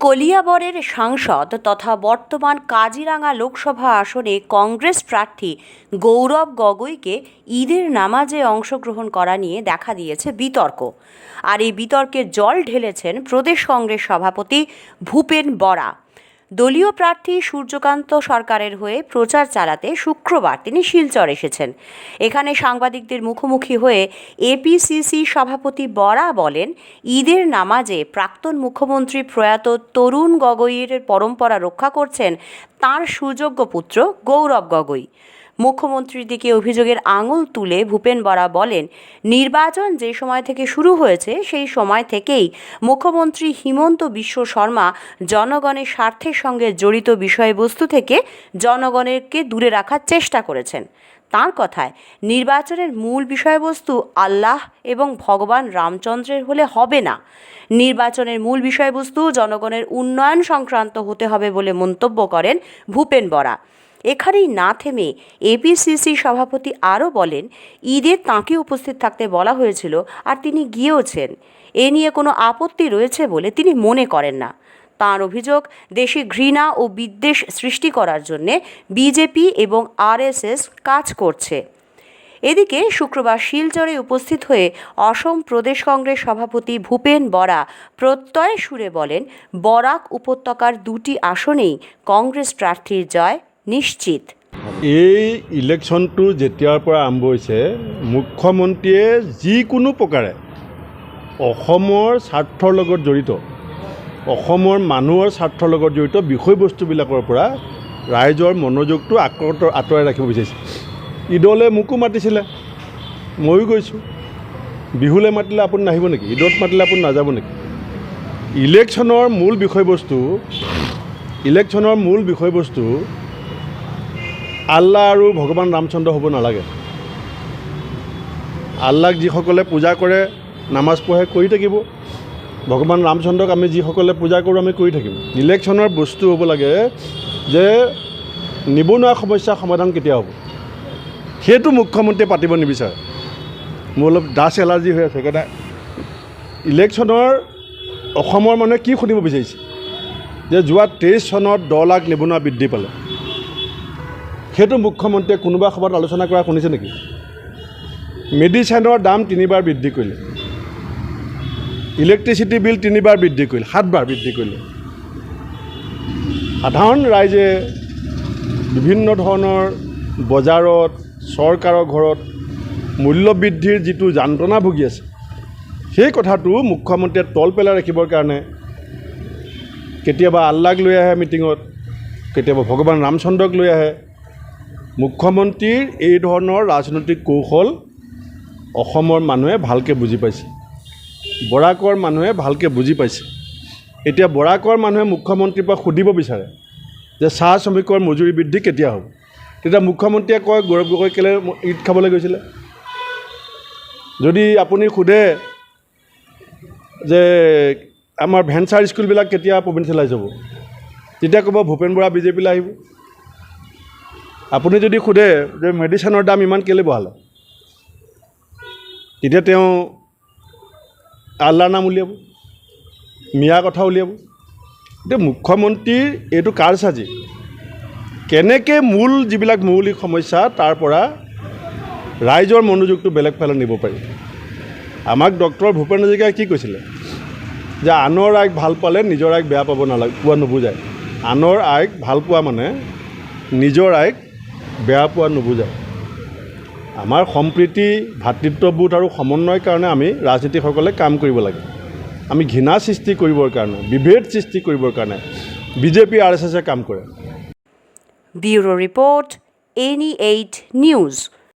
কলিয়াবরের সাংসদ তথা বর্তমান কাজিরাঙ্গা লোকসভা আসনে কংগ্রেস প্রার্থী গৌরব গগৈকে ঈদের নামাজে অংশগ্রহণ করা নিয়ে দেখা দিয়েছে বিতর্ক। আর এই বিতর্কে জল ঢেলেছেন প্রদেশ কংগ্রেস সভাপতি ভূপেন বরা। দলীয় প্রার্থী সূর্যকান্ত সরকারের হয়ে প্রচার চালাতে শুক্রবার তিনি শিলচর এসেছেন। এখানে সাংবাদিকদের মুখোমুখি হয়ে এপিসিসি সভাপতি বরা বলেন, ঈদের নামাজে প্রাক্তন মুখ্যমন্ত্রী প্রয়াত তরুণ গগৈয়ের পরম্পরা রক্ষা করছেন তার সুযোগ্য পুত্র গৌরব গগৈ। মুখ্যমন্ত্রীর দিকে অভিযোগের আঙুল তুলে ভূপেন বরা বলেন, নির্বাচন যে সময় থেকে শুরু হয়েছে, সেই সময় থেকেই মুখ্যমন্ত্রী হিমন্ত বিশ্ব শর্মা জনগণের স্বার্থের সঙ্গে জড়িত বিষয়বস্তু থেকে জনগণেরকে দূরে রাখার চেষ্টা করেছেন। তার কথায়, নির্বাচনের মূল বিষয়বস্তু আল্লাহ এবং ভগবান রামচন্দ্রের হলে হবে না। নির্বাচনের মূল বিষয়বস্তু জনগণের উন্নয়ন সংক্রান্ত হতে হবে বলে মন্তব্য করেন ভূপেন বরা। এখানেই না থেমে এপিসিসি সভাপতি আরও বলেন ঈদে তাঁকে উপস্থিত থাকতে বলা হয়েছিল আর তিনি গিয়েওছেন। এ নিয়ে কোনো আপত্তি রয়েছে বলে তিনি মনে করেন না। তাঁর অভিযোগ, দেশে ঘৃণা ও বিদ্বেষ সৃষ্টি করার জন্যে বিজেপি এবং আরএসএস কাজ করছে। এদিকে শুক্রবার শিলচরে উপস্থিত হয়ে অসম প্রদেশ কংগ্রেস সভাপতি ভূপেন বরা প্রত্যয় সুরে বলেন, বরাক উপত্যকার দুটি আসনেই কংগ্রেস প্রার্থীর জয় নিশ্চিত। এই ইলেকশ্যনটো যেতিয়াৰ পৰা আৰম্ভ হৈছে, মুখ্যমন্ত্ৰীয়ে যিকোনো প্ৰকাৰে অসমৰ স্বাৰ্থৰ লগত জড়িত, অসমৰ মানুহৰ স্বাৰ্থৰ লগত জড়িত বিষয়বস্তুবিলাকৰ পৰা ৰাইজৰ মনোযোগটো আঁতৰত আঁতৰাই ৰাখিব বিচাৰিছে। ঈদলৈ মোকো মাতিছিলে, ময়ো গৈছোঁ। বিহুলৈ মাতিলে আপুনি নাহিব নেকি? ঈদত মাতিলে আপুনি নাযাব নেকি? ইলেকশ্যনৰ মূল বিষয়বস্তু, ইলেকশ্যনৰ মূল বিষয়বস্তু আল্লাহ আৰু ভগৱান ৰামচন্দ্ৰ হ'ব নালাগে। আল্লাক যিসকলে পূজা কৰে নামাজ পঢ়ে কৰি থাকিব। ভগৱান ৰামচন্দ্ৰক আমি যিসকলে পূজা কৰোঁ আমি কৰি থাকিম। ইলেকশ্যনৰ বস্তু হ'ব লাগে যে নিবনুৱা সমস্যাৰ সমাধান কেতিয়া হ'ব? সেইটো মুখ্যমন্ত্ৰীয়ে পাতিব নিবিচাৰে। মোৰ অলপ ডাষ্ট এলাৰ্জি হৈ আছে সেইকাৰণে ইলেকশ্যনৰ অসমৰ মানুহে কি শুনিব বিচাৰিছে? যে যোৱা তেইছ চনত দহ লাখ নিবনুৱা বৃদ্ধি পালে। সেইটো মুখ্যমন্ত্ৰীয়ে কোনোবা সভাত আলোচনা কৰা শুনিছে নেকি? মেডিচাইনৰ দাম তিনিবাৰ বৃদ্ধি কৰিলে। ইলেক্ট্ৰিচিটি বিল তিনিবাৰ বৃদ্ধি কৰিলে সাতবাৰ বৃদ্ধি কৰিলে। সাধাৰণ ৰাইজে বিভিন্ন ধৰণৰ বজাৰত চৰকাৰৰ ঘৰত মূল্য বৃদ্ধিৰ যিটো যান্ত্ৰণা ভুগি আছে সেই কথাটো মুখ্যমন্ত্ৰীয়ে তল পেলাই ৰাখিবৰ কাৰণে কেতিয়াবা আল্লাক লৈ আহে মিটিঙত কেতিয়াবা ভগৱান ৰামচন্দ্ৰক লৈ আহে। মুখ্যমন্ত্ৰীৰ এই ধৰণৰ ৰাজনৈতিক কৌশল অসমৰ মানুহে ভালকৈ বুজি পাইছে। বৰাকৰ মানুহে ভালকৈ বুজি পাইছে। এতিয়া বৰাকৰ মানুহে মুখ্যমন্ত্ৰীৰ পৰা সুধিব বিচাৰে যে চাহ শ্ৰমিকৰ মজুৰি বৃদ্ধি কেতিয়া হ'ব? তেতিয়া মুখ্যমন্ত্ৰীয়ে কয়, গৌৰৱ গগৈ কেলৈ ঈদ খাবলৈ গৈছিলে? যদি আপুনি সোধে যে আমাৰ ভেঞ্চাৰ স্কুলবিলাক কেতিয়া প্ৰভিন্সিয়েলাইজ হ'ব, তেতিয়া ক'ব, ভূপেন বৰা বিজেপিলৈ আহিব। আপুনি যদি সোধে যে মেডিচিনৰ দাম ইমান কেলৈ বঢ়ালে? তেতিয়া তেওঁ আল্লাৰ নাম উলিয়াব, মিয়া কথা উলিয়াব। এতিয়া মুখ্যমন্ত্ৰীৰ এইটো কাৰচাজি কেনেকৈ মূল যিবিলাক মৌলিক সমস্যা তাৰ পৰা ৰাইজৰ মনোযোগটো বেলেগ ফালে নিব পাৰি? আমাক ডক্টৰ ভূপেন হাজৰিকাই কি কৈছিলে? যে আনৰ আইক ভালো পালে নিজৰ আইক বেয়া পাব নালাগে, পোৱা নুবুজায়। আনৰ আইক ভালো পোৱা মানে নিজৰ আইক বেয়া পোৱা নুবুজায় আমাৰ সম্প্ৰীতি, ভাতৃত্ববোধ আৰু সমন্বয়ৰ কাৰণে আমি ৰাজনীতিকসকলে কাম কৰিব লাগে। আমি ঘৃণা সৃষ্টি কৰিবৰ কাৰণে, বিভেদ সৃষ্টি কৰিবৰ কাৰণে বিজেপি আৰ এছ এছে কাম কৰে। Bureau' report, any eight news.